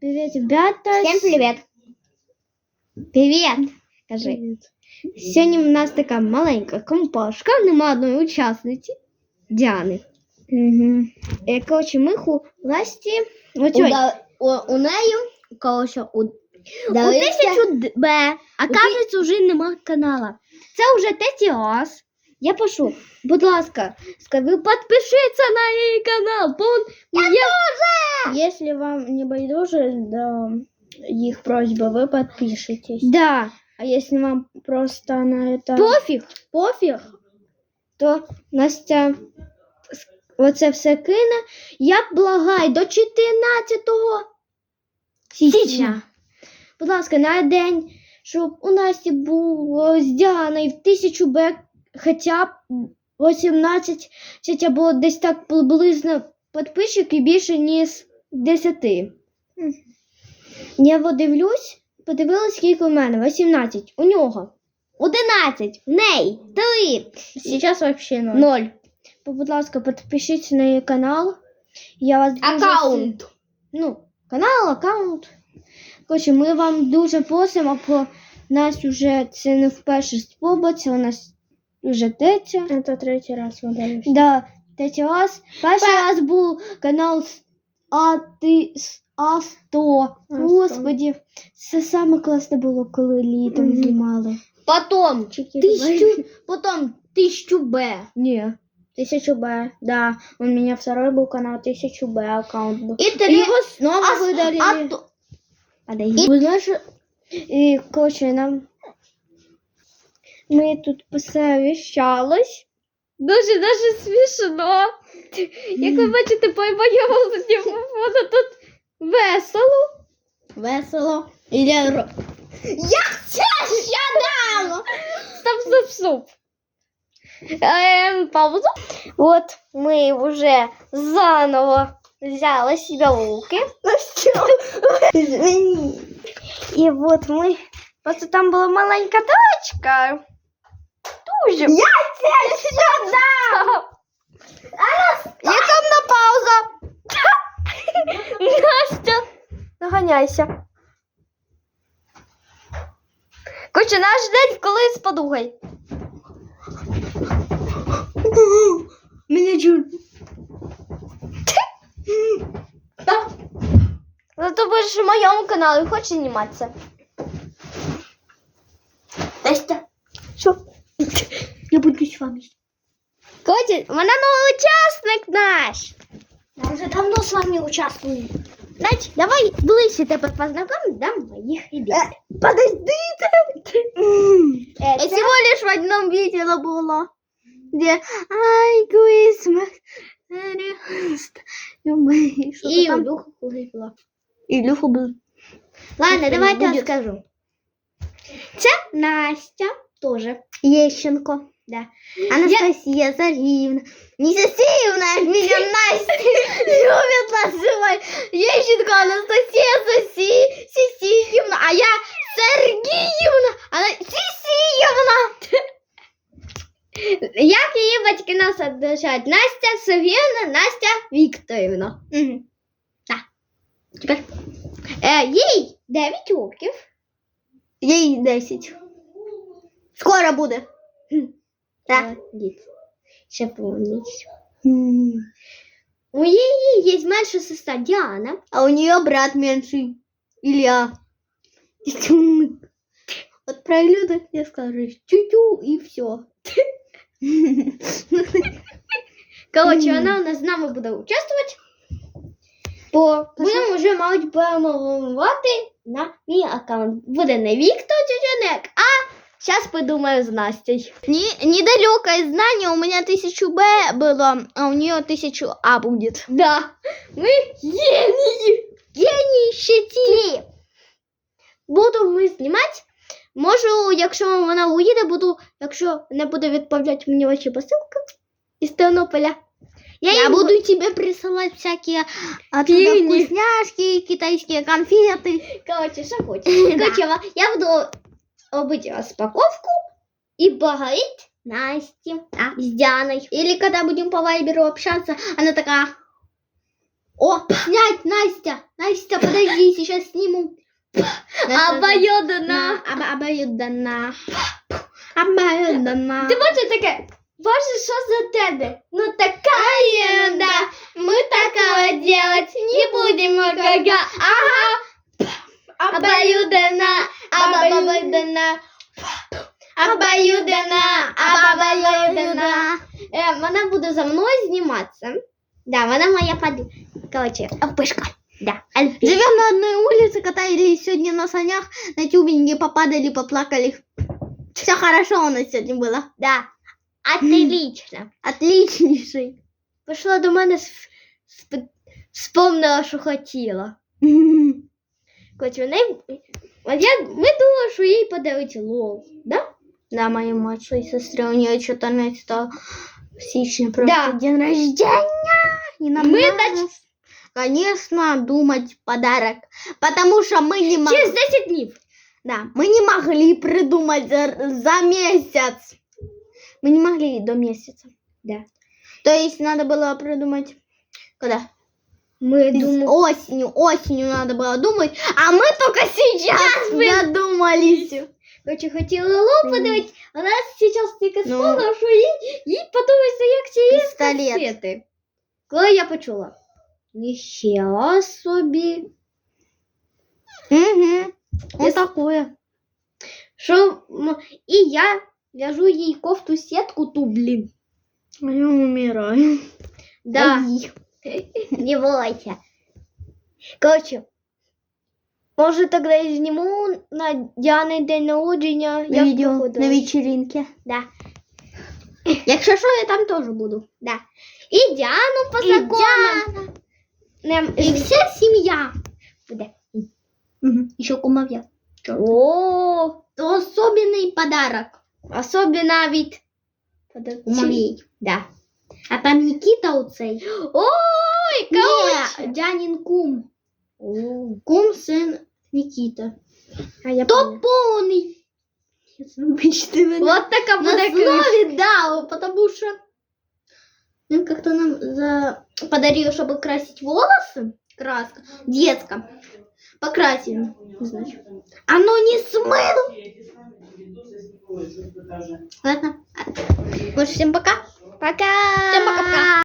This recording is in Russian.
Привет, ребята. Всем привет. Привет. Кажи. Сьогодні у нас така маленька компашка, нема одної учасниці Діани. Угу. Е, Коротше, ми власті У, оцьої. да, у, у неї, коротше, у, У Дивіться. тисячу Д- Б, а кажеться, вже нема канала. Це вже третій раз. Я прошу, будь ласка, ска- ви підпишіться на її канал. Бо я теж! Если вам не байдуже до их просьбы, вы подпишитесь. Да, А если вам просто на это пофіг. пофиг, то Настя с- оце все кине. Я благаю до 14 січня. Будь ласка, на день, щоб у Насті було з Діаною в тисячу бек хоча б 18, хоча було десь так приблизно підписчиків більше, ніж 10. Я подивлюсь, подивилась, скільки у мене. 18. У нього. 11. В неї. 3. сейчас вообще ноль. Ноль. Бо, Будь ласка, підпишіться на її канал. Я вас дуже Аккаунт. си- Ну, канал, аккаунт. Коротше, ми вам дуже просимо, бо нас вже це не вперше спробується, у нас вже третя. Это третий раз. Да, третій раз. Перший раз був канал з А ти з А100. А100. Господі, це саме класне було, коли літом Мгм. знімали. Потом Тысячу- потом тысячу Б. Ні. Тысячу Б, да. У меня второй был канал тысячу Б аккаунт был. І три. Его снова А, выдалили. а, то- а де И, вы знаешь, І, коротше, нам ми тут посовіщались. Дуже дуже смішно. Як ви бачите, по моєму задньому фото тут весело. весело. Или ро- Як це ще дало? Стоп, стоп, стоп. Ем, паузу. От ми вже заново взяли себе в руки. Ну що? І от ми. Просто там була маленька дочка. Дуже. Я це сюди! Яка на пауза? Настя, наганяйся. Короче, наш день коли з подругою. Меня чуть. Зато будеш в моєму каналі, хочеш зніматися? Настя, Що? я буду с вами. Короче, вона новий учасник наш. Я уже давно с вами участвую. Значить, давай ближче тебе познакомим до моїх ребят. Подождите. Это всего лишь в одном видео было, где I Christmas. И там? Илюха была. Ілюху був. Ладно, Ніхто не давайте я буде. скажу. Це Настя, тоже. Єщенко. Да. Анастасия Зарівна. Не Сосеевна, меня Настя любит называть. Ещенко Анастасия Соси, Сисиевна, а я Сергіївна, она Сисиевна. Як її батьки нас отличають? Настя Сергіївна, Настя Вікторівна. Угу. Так. Тепер. Е, їй 9 років. Їй 10. Скоро буде. Так. Ще повністю. У її є менша сестра Діана, а у нее брат менший Ілля. Вот про Илью так не скажешь. Тю-тю и все. Короче, она у нас з нами буде участвувати. Бо будемо вже, мабуть, перемовувати на мій аккаунт. Буде не Віктор Тютюнек, а зараз подумаю з Настей. Не, недалекое знание, у меня тысячу Б было, а у нее тысячу А будет. Да, ми генії. Генії щиті. Буду ми знімати. Можу, якщо вона уїде, буду, якщо не буде відправляти мені ваші посилки із Тернополя. Я, їй буду тебе присылать всякие оттуда Пельмени. вкусняшки, китайские конфеты. Короче, що хочеш. Да. Короче, я буду робити розпаковку і поговорить Насті Да. с Дианой. Или когда будем по вайберу общаться, она такая, О, снять, Настя. Настя, подожди, сейчас сниму. Обоюдно. Оба- Обоюдно. Обоюдно. Ти бачиш таке? Боже, що за тебе? Ну така ерунда. Мы такого делать не будем. Ага. Обоюдно Обоюдно. Обоюдно. Обоюдно. Е, вона буде за мною зніматися. Да, вона моя под... Короче, пышка. Да. Живем на одной улице, катались сегодня на санях, на тюбинге попадали, поплакали. Все хорошо у нас сегодня было. Да. Отлично. Отличнейший. Пішла до мене, сп- сп- спомнила, що хотіла. Короче, в неї... От я... Ми думали, що їй подарують лол. Да? Да, моей младшей сестре у нее 14 січня просто Да. день рождения. И нам Мы надо, конечно, думать подарок. Потому что мы не могли... Через 10 днів. Да, мы не могли придумать за, за месяц. Мы не могли до месяца. Да. То есть надо было придумать... Когда? Ми С- думали... Осенью, осенью надо было думать, а мы только сейчас задумались. Короче, хотіла лол Мгм. подарувати, а нас зараз тільки Ну. спала, що їй, їй подобається, як ці є Пістолет. касети. Коли я почула. Ніхера собі. Угу. Вот Если- такое. Що... м, І я в'яжу їй кофту сітку ту, блін. А Я умираю. Да. Ай. Не бойся. Короче, може тоді я зніму на Діани день народження. На як видео, проходила. на вечеринке. Да. Якщо що, я там тоже буду. Да. І Діану познакомим. Нем- И вся семья. Буде. Угу. Еще кумовья. О, То особенный подарок. особенно від Кумовей. Да. А там Никита оцей. Ой, Не, Дянин кум. Кум сын Никита. А я То помню. полный. Вибачте мене. Вот така На буде криш. слове да, потому что он как-то нам за... подарил, чтобы красить волосы. Краска. Детка. Покрасим. Значит. Оно не смыло. Ладно. Больше всем пока. Пока. Всем пока-пока.